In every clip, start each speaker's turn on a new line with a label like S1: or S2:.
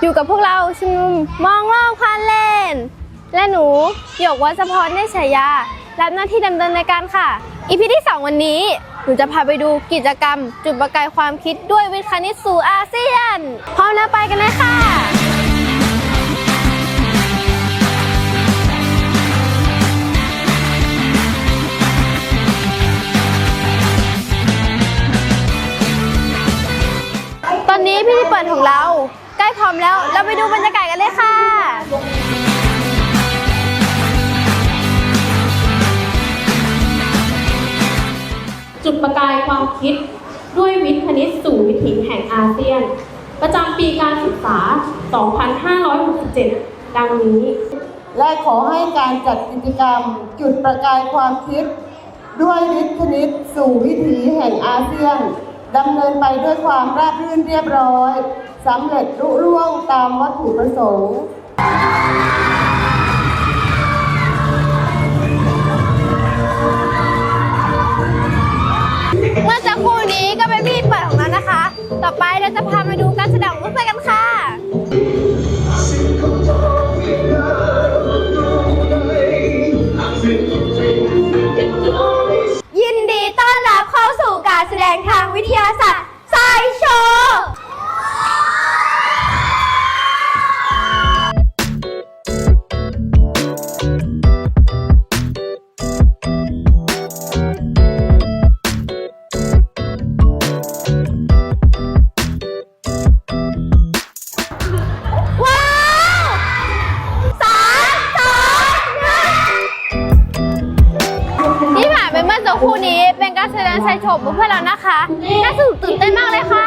S1: อยู่กับพวกเราชุมนุมมองโลกผ่านเลน และหนูหยกวัชพรเนชฉายา รับหน้าที่ดำเนินรายการค่ะ อีพีที่ 2 วันนี้ หนูจะพาไปดูกิจกรรม จุดประกายความคิดด้วยวิทย์คณิตสู่อาเซียน พร้อมแล้วไปกันเลยค่ะ มแล้ว เราไปดูบรรยากาศกันเลยค่ะ
S2: จุดประกายความคิดด้วยวิทย์คณิตสู่วิถีแห่งอาเซียน ประจำปีการศึกษา 2567 ดังนี้
S3: และขอให้การจัดกิจกรรม จุดประกายความคิด ด้วยวิทย์คณิตสู่วิถีแห่งอาเซียน ดำเนินไปด้วยความราบรื่นเรียบร้อยสำเร็จลุล่วงตามวัตถุประสงค์
S1: เมื่อสักครู่นี้ก็เป็นพิธีเปิดของเรานะคะ ต่อไปเราจะพามาดูการแสดงรถไฟกันค่ะ คู่นี้เป็นการแสดงชายโฉมของเพื่อนเรานะคะน่าสนุกตื่นเต้นมากเลยค่ะ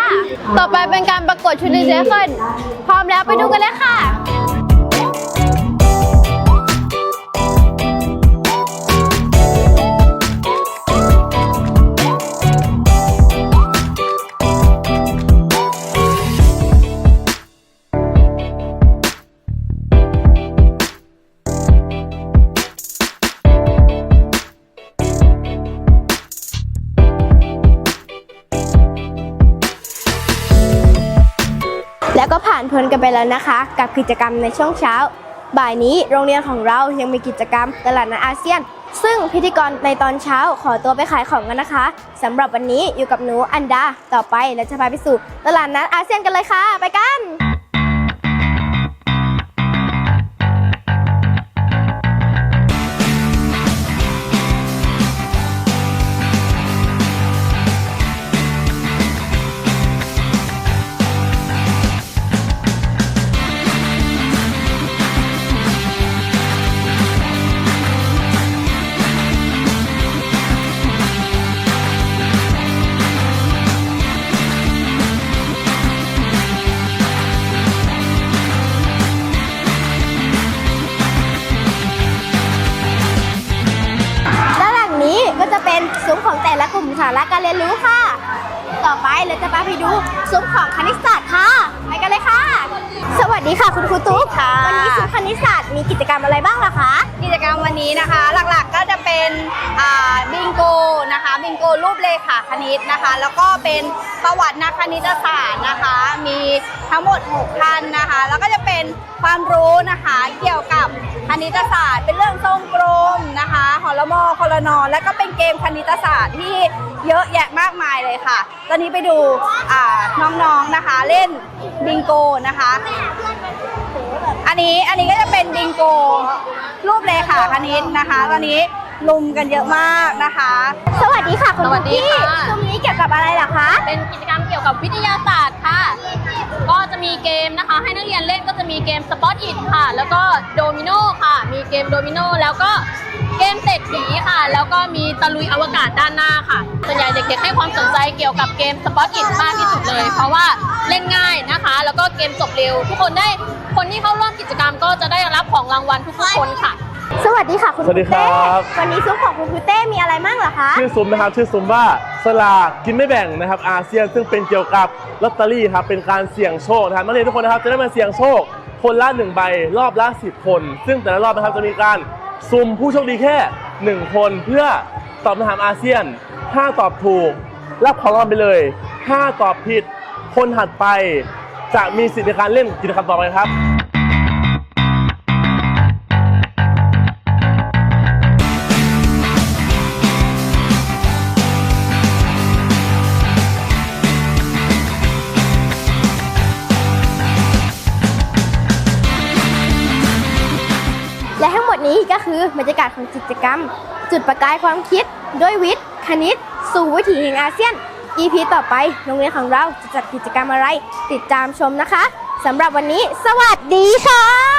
S1: ต่อไปเป็นการประกวดชุดดีเจเคิลพร้อมแล้วไปดูกันเลยค่ะ ผ่านพ้นกันไปแล้วนะคะ กับกิจกรรมในช่วงเช้า บ่ายนี้โรงเรียนของเรายังมีกิจกรรมตลาดนัดอาเซียน ซึ่งพิธีกรในตอนเช้าขอตัวไปขายของกันนะคะสำหรับวันนี้อยู่กับหนูอันดา ต่อไปเราจะพาไปสู่ตลาดนัดอาเซียนกันเลยค่ะ ไปกัน จะเป็นซุ้มของแต่ละกลุ่มสาระการเรียนรู้ค่ะ ต่อไปเราจะพาไปดูซุ้มของคณิตศาสตร์ค่ะ ไปกันเลยค่ะ สวัสดีค่ะ คุณครูตุ๊ก
S4: ค่ะ
S1: วันนี้ซุ้มคณิตศาสตร์มีกิจกรรมอะไรบ้างล่ะคะ
S4: กิจกรรมวันนี้นะคะ หลักๆก็จะเป็นอ่าบิงโกนะคะ บิงโกรูปเลขาคณิตนะคะ แล้วก็เป็น ประวัตินักคณิตศาสตร์นะคะ มีทั้งหมด 6 ท่านนะคะ แล้วก็จะเป็นความรู้นะคะเกี่ยวกับคณิตศาสตร์ เป็นเรื่องทรงกลมนะคะหอละมอคอลนอและก็เป็นเกมคณิตศาสตร์ที่เยอะแยะมากมายเลยค่ะ ตอนนี้ไปดูน้องๆนะคะเล่นบิงโกนะคะ อันนี้อันนี้ก็จะเป็นบิงโกรูปเลขาคณิตนะคะ ตอนนี้ ลุมกันเยอะมากนะคะ
S1: สวัสดีค่ะคุณ
S2: สวัสดี
S1: พี่
S2: ค่ะ
S1: ซุ้มนี้เกี่ยวกับอะไรล่ะคะ
S2: เป็นกิจกรรมเกี่ยวกับวิทยาศาสตร์ค่ะ ก็จะมีเกมนะคะ ให้นักเรียนเล่นก็จะมีเกมสปอตอิทค่ะ แล้วก็โดมิโนค่ะ มีเกมโดมิโนแล้วก็เกมเศรษฐีค่ะ แล้วก็มีตะลุยอวกาศด้านหน้าค่ะ ส่วนใหญ่เด็กๆให้ความสนใจเกี่ยวกับเกมสปอตอิทมากที่สุดเลย เพราะว่าเล่นง่ายนะคะ แล้วก็เกมจบเร็ว ทุกคนได้คนที่เข้าร่วมกิจกรรมก็จะได้รับของรางวัลทุกๆคนค่ะ
S1: สวัสดีค่ะคุณ
S5: สวัสดีครับ
S1: เต้วันนี้ซุ้มของคุณครูเต้มีอะไรบ้างเหรอคะ
S5: ชื่อซุ้มนะครับชื่อซุ้มว่าสลากกินไม่แบ่งนะครับอาเซียนซึ่งเป็นเกี่ยวกับลอตเตอรี่ครับเป็นการเสี่ยงโชคนะครับนักเรียนทุกคนนะครับจะได้มาเสี่ยงโชค คนละหนึ่งใบรอบละ10คน ซึ่งแต่ละรอบนะครับจะมีการสุ่มผู้โชคดีแค่1คน เพื่อตอบคำถามอาเซียน ถ้าตอบถูกรับของรางวัลไปเลย ถ้าตอบผิดคนถัดไป จะมีสิทธิ์ในการเล่นกิจกรรมต่อไปครับ
S1: ก็คือบรรยากาศของกิจกรรม จุดประกายความคิด ด้วยวิทย์ คณิต สู่วิถีแห่งอาเซียน EP ต่อไปโรงเรียนของเราจะจัดกิจกรรมอะไร ติดตามชมนะคะสำหรับวันนี้ สวัสดีค่ะ